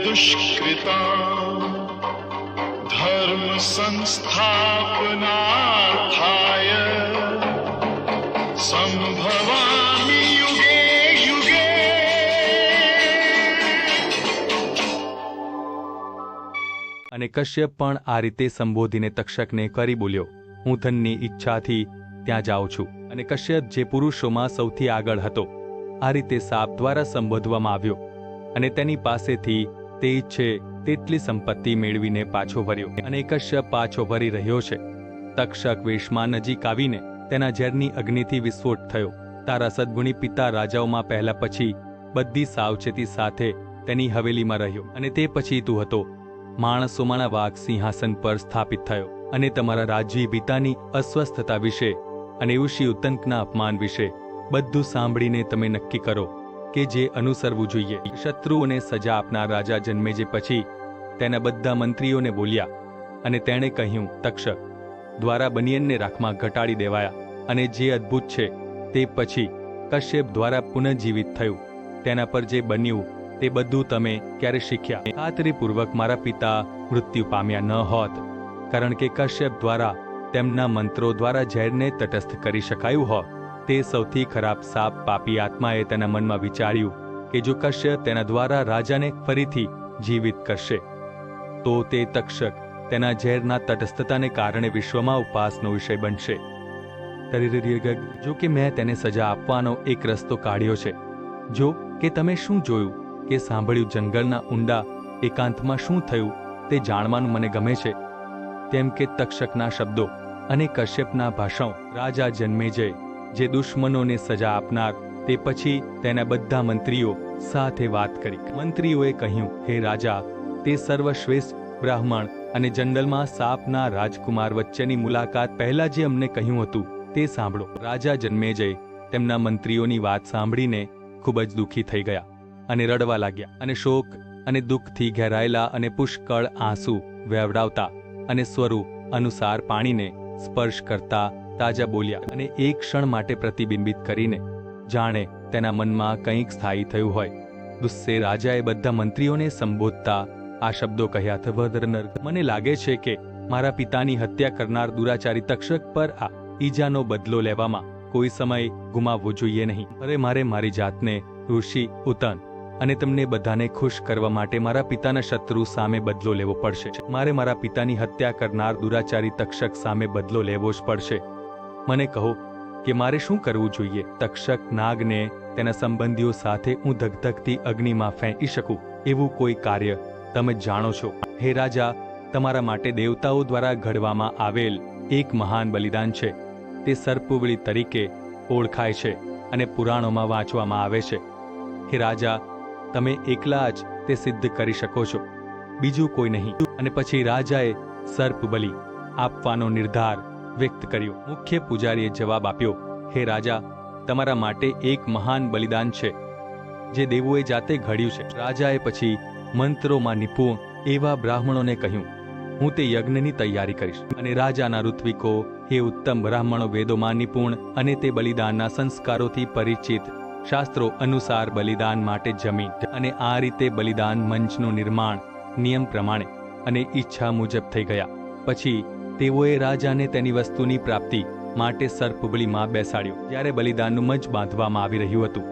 दुष्कृता धर्म संस्थापनार्थाय संभवामि युगे युगे અને કશ્યપ પણ આ રીતે સંબોધીને તક્ષકને કરી બોલ્યો હું ધનની ઈચ્છાથી ત્યાં જાઉં છું અને કશ્યપ જે પુરુષોમાં સૌથી આગળ હતો આ રીતે સાપ દ્વારા સંબોધવામાં આવ્યો અને તેની પાસેથી તે ઈચ્છે તેટલી સંપત્તિ મેળવીને પાછો વર્યો અને કશ્યપ પાછો વરી રહ્યો છે. તક્ષક વેશમાં નજીક આવીને તેના ઝેરની અગ્નિથી વિસ્ફોટ થયો. તારા સદગુણી પિતા રાજાઓમાં પહેલા પછી બધી સાવચેતી સાથે તેની હવેલીમાં રહ્યો અને તે પછી તું હતો. માણસોમાંના વાઘ સિંહાસન પર સ્થાપિત થયો અને તમારા રાજવી પિતાની અસ્વસ્થતા વિશે અને ઋષિ ઉત્તંકના અપમાન વિશે બધું સાંભળીને તમે નક્કી કરો. કે જે અનુસરવું જોઈએ. શત્રુઓને સજા આપનાર રાજા જન્મે પછી તેના બધા મંત્રીઓને બોલ્યા અને તેણે કહ્યું તક્ષક દ્વારા બનિયનને રાખમાં ઘટાડી દેવાયા અને જે અદ્ભુત છે તે પછી કશ્યપ દ્વારા પુનઃજીવિત થયું. તેના પર જે બન્યું તે બધું તમે ક્યારે શીખ્યા? ખાતરીપૂર્વક મારા પિતા મૃત્યુ પામ્યા ન હોત, કારણ કે કશ્યપ દ્વારા તેમના મંત્રો દ્વારા ઝેરને તટસ્થ કરી શકાયું હોત. તે સૌથી ખરાબ સાપ પાપી આત્માએ તેના મનમાં વિચાર્યું કે જો કશ્યપ તેના દ્વારા રાજાને ફરીથી જીવિત કરશે તો તે તક્ષક તેના ઝેરના તટસ્થતાને કારણે વિશ્વમાં ઉપાસનો વિષય બનશે. તરીરીરીગગ, જો કે મેં તેને સજા આપવાનો એક રસ્તો કાઢ્યો છે. જો કે તમે શું જોયું કે સાંભળ્યું જંગલના ઊંડા એકાંતમાં શું થયું તે જાણવાનું મને ગમે છે. તેમ કે તક્ષકના શબ્દો અને કશ્યપના ભાષણ રાજા જન્મેજય જે દુશ્મનોને સજા આપનાર, તે પછી તેના બધા મંત્રીઓ સાથે વાત કરી. મંત્રીઓએ કહ્યું, હે રાજા, તે સર્વશ્રેષ્ઠ, બ્રાહ્મણ અને જંગલમાં સાપના રાજકુમાર વચ્ચેની મુલાકાત પહેલા જે અમને કહ્યું હતું, તે સાંભળો. રાજા જન્મેજય તેમના મંત્રીઓની વાત સાંભળીને ખૂબ જ દુઃખી થઈ ગયા અને રડવા લાગ્યા અને શોક અને દુઃખથી ઘેરાયેલા અને પુષ્કળ આંસુ વેવડાવતા અને સ્વરૂપ અનુસાર પાણીને સ્પર્શ કરતા તાજા બોલ્યા અને એક ક્ષણ માટે પ્રતિબિંબિત કરીને જાણે તેના મનમાં કંઈક સ્થાયી થયું હોય. ગુસ્સે રાજાએ બધા મંત્રીઓને સંબોધતા આ શબ્દો કહ્યા થવદરનર મને લાગે છે કે મારા પિતાની હત્યા કરનાર દુરાચારી તક્ષક પર આ ઈજાનો બદલો લેવામાં કોઈ સમય ગુમાવવો જોઈએ નહીં. અરે, મારે મારી જાતને ઋષિ, ઉતન અને તમને બધાને ખુશ કરવા માટે મારા પિતાના શત્રુ સામે બદલો લેવો પડશે. મારે મારા પિતાની હત્યા કરનાર દુરાચારી તક્ષક સામે બદલો લેવો જ પડશે. મને કહો કે મારે શું કરવું જોઈએ? તક્ષક નાગને તેના સંબંધીઓ સાથે હું ધગધગતી અગ્નિમાં ફેંકી શકું? એવું કોઈ કાર્ય તમે જાણો છો? હે રાજા, તમારા માટે દેવતાઓ દ્વારા ઘડવામાં આવેલ એક મહાન બલિદાન છે. તે સર્પુવળી તરીકે ઓળખાય છે અને પુરાણોમાં વાંચવામાં આવે છે. હે રાજા, તમે એકલા જ તે સિદ્ધ કરી શકો છો. બીજું કોઈ નહીં. અને પછી રાજાએ સર્પ બલિ આપવાનો નિર્ધાર વ્યક્ત કર્યો. મુખ્ય પૂજારીએ જવાબ આપ્યો, હે રાજા, તમારા માટે એક મહાન બલિદાન છે, જે દેવોએ જાતે ઘડ્યું છે. રાજાએ પછી મંત્રોમાં નિપુણ એવા બ્રાહ્મણોને કહ્યું, હું તે યજ્ઞની તૈયારી કરીશ. અને રાજાના ઋત્વિકો એ ઉત્તમ બ્રાહ્મણો વેદોમાં નિપુણ અને તે બલિદાનના સંસ્કારોથી પરિચિત શાસ્ત્રો અનુસાર બલિદાન માટે જમીન અને આ રીતે બલિદાન મંચનું નિર્માણ નિયમ પ્રમાણે અને ઈચ્છા મુજબ થઈ ગયા. પછી તેઓએ રાજાને તેની વસ્તુની પ્રાપ્તિ માટે સર્પબળીમાં બેસાડ્યો. જ્યારે બલિદાનનું મંચ બાંધવામાં આવી રહ્યું હતું,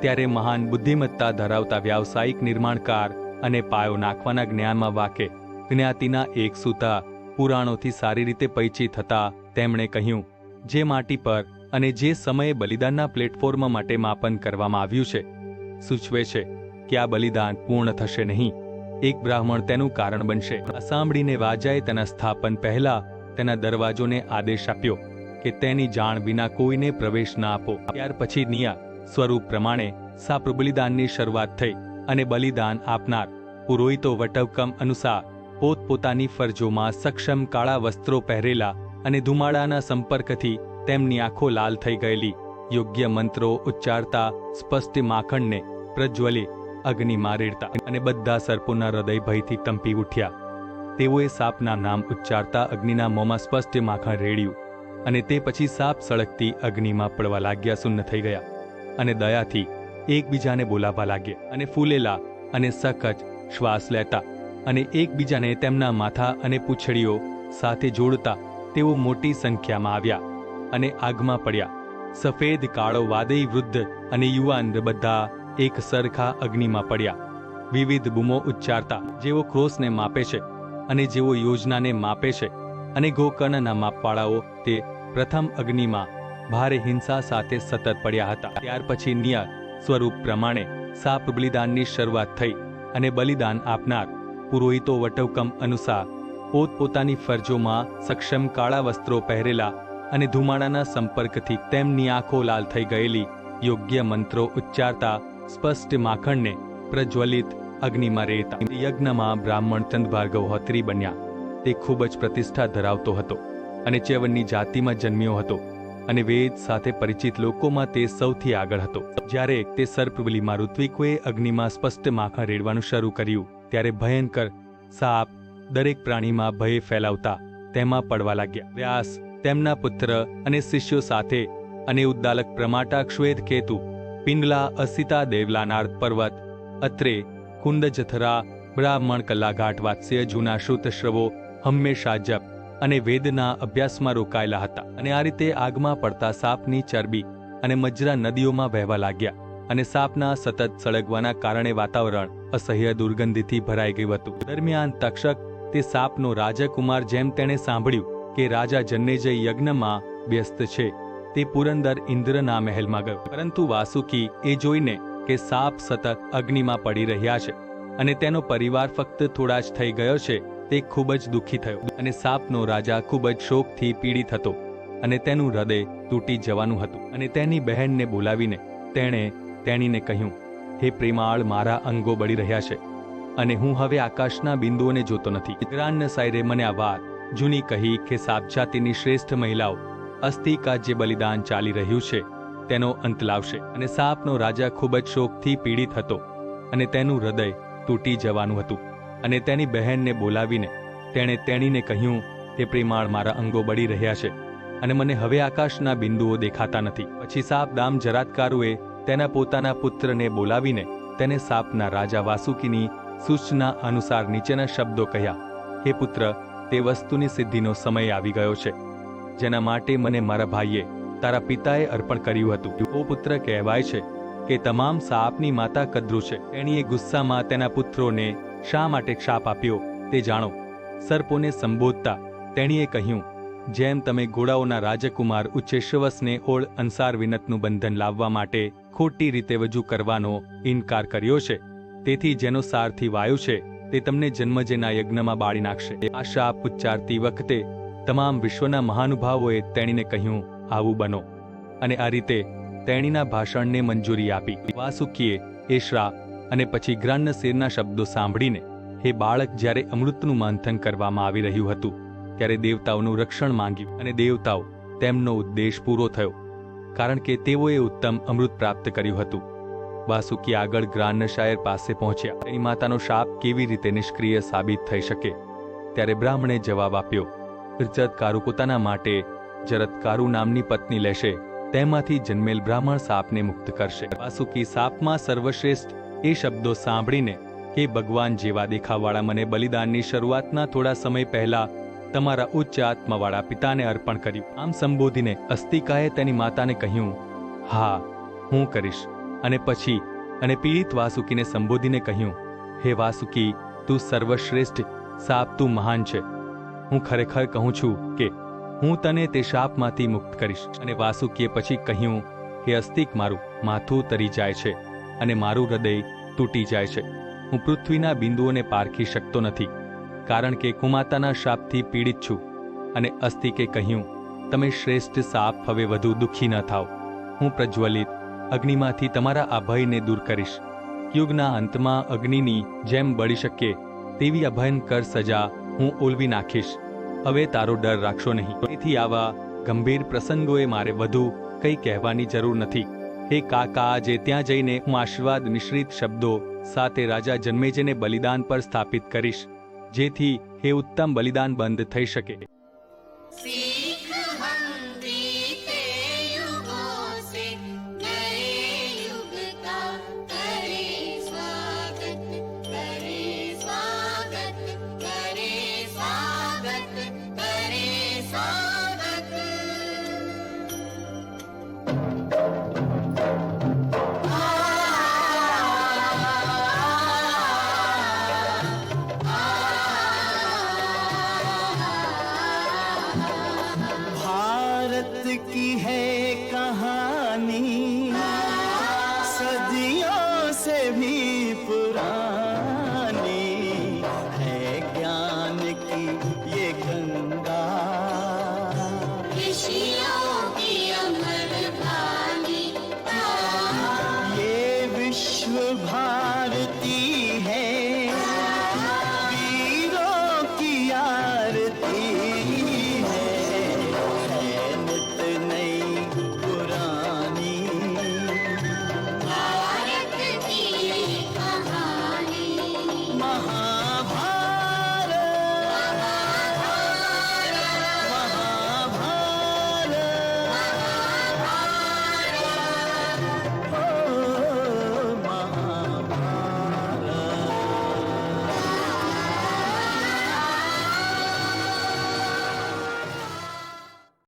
ત્યારે મહાન બુદ્ધિમત્તા ધરાવતા વ્યાવસાયિક નિર્માણકાર અને પાયો નાખવાના જ્ઞાનમાં વાકે, જ્ઞાતિના એક સૂતા પુરાણોથી સારી રીતે પરિચિત હતા. તેમણે કહ્યું, જે માટી પર અને જે સમયે બલિદાનના પ્લેટફોર્મ માટે માપન કરવામાં આવ્યું છે, સૂચવે છે કે આ બલિદાન પૂર્ણ થશે નહીં. એક બ્રાહ્મણ તેનું કારણ બનશે. સાંભળીને રાજાએ તેના સ્થાપન પહેલા તેના દરવાજોને આદેશ આપ્યો કે તેની જાણ વિના કોઈને પ્રવેશ ના આપો. ત્યાર પછી નિયા સ્વરૂપ પ્રમાણે સાપ બલિદાનની શરૂઆત થઈ અને બલિદાન આપનાર પુરોહિતો વટવકમ અનુસાર પોતપોતાની ફરજોમાં સક્ષમ કાળા વસ્ત્રો પહેરેલા અને ધુમાડાના સંપર્કથી તેમની આંખો લાલ થઈ ગયેલી. યોગ્ય મંત્રો ઉચ્ચારતા સ્પષ્ટ માખણને પ્રજ્વલે અગ્નિમાં રેડતા અને બધા સર્પોના હૃદય ભયથી તંપી ઉઠ્યા. તેઓએ સાપના નામ ઉચ્ચારતા અગ્નિના મોંમાં સ્પષ્ટ માખણ રેડ્યું અને તે પછી સાપ સળગતી અગ્નિમાં પડવા લાગ્યા સુન્ન થઈ ગયા અને દયાથી એકબીજાને બોલાવવા લાગ્યા અને ફૂલેલા અને સખત શ્વાસ લેતા અને એકબીજાને તેમના માથા અને પૂંછડીઓ સાથે જોડતા તેઓ મોટી સંખ્યામાં આવ્યા અને આગમાં પડ્યા. સફેદ, કાળો, વાદળી વૃદ્ધ અને યુવાન બધા એક સરખા અગ્નિમાં પડ્યા. વિવિધ બૂમો ઉચ્ચારતા જેઓ ક્રોસને માપે છે અને જેઓ યોજનાને માપે છે અને ગોકર્ણના માપવાળાઓ તે પ્રથમ અગ્નિમાં ભારે હિંસા સાથે સતત પડ્યા હતા. ત્યાર પછી નિયત સ્વરૂપ પ્રમાણે સાપ બલિદાનની શરૂઆત થઈ અને બલિદાન આપનાર પુરોહિતો વટવકમ અનુસાર પોતપોતાની ફરજોમાં સક્ષમ કાળા વસ્ત્રો પહેરેલા અને ધુમાડાના સંપર્કથી તેમની આંખો લાલ થઈ ગયેલી યોગ્ય મંત્રો ઉચ્ચારતા સ્પષ્ટ માખણને પ્રજ્વલિત અગ્નિમાં રેતા. યજ્ઞમાં બ્રાહ્મણ ચંદભાર્ગવ હોત્રી બન્યા. તે ખૂબ જ પ્રતિષ્ઠા ધરાવતો હતો અને ચેવનની જાતિમાં જન્મ્યો હતો અને વેદ સાથે પરિચિત લોકોમાં તે સૌથી આગળ હતો. જ્યારે તે સર્પબલીમાં ઋત્વિકોએ અગ્નિમાં સ્પષ્ટ માખણ રેડવાનું શરૂ કર્યું, ત્યારે ભયંકર સાપ દરેક પ્રાણીમાં ભય ફેલાવતા તેમાં પડવા લાગ્યા. વ્યાસ તેમના પુત્ર અને શિષ્યો સાથે અને ઉદ્દાલક પ્રમાટા શ્વેત કેતુ પિંડલા અસિતા દેવલાનાર્થ પર્વત. અત્રે કુંડ જથરા બ્રાહ્મણ કલાઘાટ વાત્સ્ય જૂના શ્રુતશ્રવો હંમેશા જપ અને વેદના અભ્યાસમાં રોકાયેલા હતા અને આ રીતે આગમાં પડતા સાપની ચરબી અને મજરા નદીઓમાં વહેવા લાગ્યા અને સાપના સતત સળગવાના કારણે વાતાવરણ અસહ્ય દુર્ગંધીથી ભરાઈ ગયું હતું. દરમિયાન તક્ષક તે સાપનો રાજકુમાર જેમ તેણે સાંભળ્યું કે રાજા જન્મેજય યજ્ઞમાં વ્યસ્ત છે તે પુરંદર ઇન્દ્રના મહેલમાં ગયો. પરંતુ વાસુકી એ જોઈને કે સાપ સતત અગ્નિમાં પડી રહ્યા છે અને તેનો પરિવાર ફક્ત થોડા જ થઈ ગયો છે, તે ખૂબ જ દુઃખી થયો અને સાપનો રાજા ખૂબ જ શોકથી પીડિત હતો અને તેનું હૃદય તૂટી જવાનું હતું અને તેની બહેનને બોલાવીને તેણે તેણીને કહ્યું, હે પ્રેમાળ, મારા અંગો બળી રહ્યા છે અને હું હવે આકાશના બિંદુઓને જોતો નથી. ગ્રાન્ડ સાયરે મને આ વાત જૂની કહી કે સાપ જાતિની શ્રેષ્ઠ મહિલાઓ અસ્થિકા જે બલિદાન ચાલી રહ્યું છે, તેનો અંત લાવશે. અને સાપનો રાજા ખૂબ જ શોકથી પીડિત હતો અને તેનું હૃદય તૂટી જવાનું હતું. અને તેની બહેનને બોલાવીને તેણે તેણીને કહ્યું તે પ્રેમાળ, મારા અંગો બળી રહ્યા છે અને મને હવે આકાશના બિંદુઓ દેખાતા નથી. પછી સાપ દામ જરાતકારુએ તેના પોતાના પુત્રને બોલાવીને તેને સાપના રાજા વાસુકીની સૂચના અનુસાર નીચેના શબ્દો કહ્યા, હે પુત્ર, તે વસ્તુની સિદ્ધિનો સમય આવી ગયો છે. જેના માટે મને મારા ભાઈએ તારા પિતાએ અર્પણ કર્યું હતું. ઓ પુત્ર કહેવાય છે કે તમામ સાપની માતા કદ્રુ છે. તેણીએ ગુસ્સામાં તેના પુત્રોને શા માટે શાપ આપ્યો તે જાણો. સર્પોને સંબોધતા તેણીએ કહ્યું, જેમ તમે ઘોડાઓના રાજકુમાર ઉચ્ચેશ્વસને ઓળ અંસાર વિનતનું બંધન લાવવા માટે ખોટી રીતે વજૂ કરવાનો ઇનકાર કર્યો છે, તેથી જેનો સારથી વાયુ છે તે તમને જન્મજેના યજ્ઞમાં બાળી નાખશે. આ શાપ ઉચ્ચારતી વખતે તમામ વિશ્વના મહાનુભાવોએ તેણીને કહ્યું, આવું બનો. અને આ રીતે તેણીના ભાષણને મંજૂરી આપી. વાસુકીએ એ શ્રાપ અને પછી ગ્રાન્નશેરના શબ્દો સાંભળીને હે બાળક જ્યારે અમૃતનું મંથન કરવામાં આવી રહ્યું હતું, ત્યારે દેવતાઓનું રક્ષણ માંગ્યું અને દેવતાઓ તેમનો ઉદ્દેશ પૂરો થયો, કારણ કે તેઓએ ઉત્તમ અમૃત પ્રાપ્ત કર્યું હતું. વાસુકી આગળ ગ્રાન્નશાયર પાસે પહોંચ્યા. તેની માતાનો શાપ કેવી રીતે નિષ્ક્રિય સાબિત થઈ શકે? ત્યારે બ્રાહ્મણે જવાબ આપ્યો ઇજ્જતકારુ પોતાના માટે જરતકારુ નામની પત્ની લેશે. તેમાંથી જન્મેલ બ્રાહ્મણ સાપને મુક્ત કરશે. વાસુકી સાપમાં સર્વશ્રેષ્ઠ એ શબ્દો સાંભળીને હે ભગવાન જેવા દેખાવાળા, મને બલિદાનની શરૂઆતના થોડા સમય પહેલા તમારા ઉચ્ચ આત્માવાળા પિતાને અર્પણ કર્યું. આમ સંબોધીને અસ્તિકાએ તેની માતાને કહ્યું, હા, હું કરીશ. અને પછી, અને પીડિત વાસુકીને સંબોધીને કહ્યું, હે વાસુકી, તું સર્વશ્રેષ્ઠ સાપ, તું મહાન છે. હું ખરેખર કહું છું કે હું તને તે શાપમાંથી મુક્ત કરીશ અને વાસુકીએ પછી કહ્યું, હે અસ્તિક મારું, માથું તરી જાય છે અને મારું હૃદય તૂટી જાય છે. હું પૃથ્વીના બિંદુઓને પારખી શકતો નથી, કારણ કે કુમાતાના શાપથી પીડિત છું. અને અસ્તિકે કહ્યું, તમે શ્રેષ્ઠ સાપ, હવે વધુ દુઃખી ન થાઓ. હું પ્રજ્વલિત, અગ્નિમાંથી તમારા આ ભયને દૂર કરીશ. યુગના અંતમાં અગ્નિની જેમ બળી શકે તેવી અભયંકર સજા હું ઓલવી નાખીશ. હવે તારો ડર રાખશો નહીં. તેથી આવા ગંભીર પ્રસંગોએ મારે વધુ કંઈ કહેવાની જરૂર નથી. હે કાકા, આજે ત્યાં જઈને હું આશીર્વાદ મિશ્રિત શબ્દો સાથે રાજા જન્મેજયને બલિદાન પર સ્થાપિત કરીશ, જેથી હે ઉત્તમ બલિદાન બંધ થઈ શકે.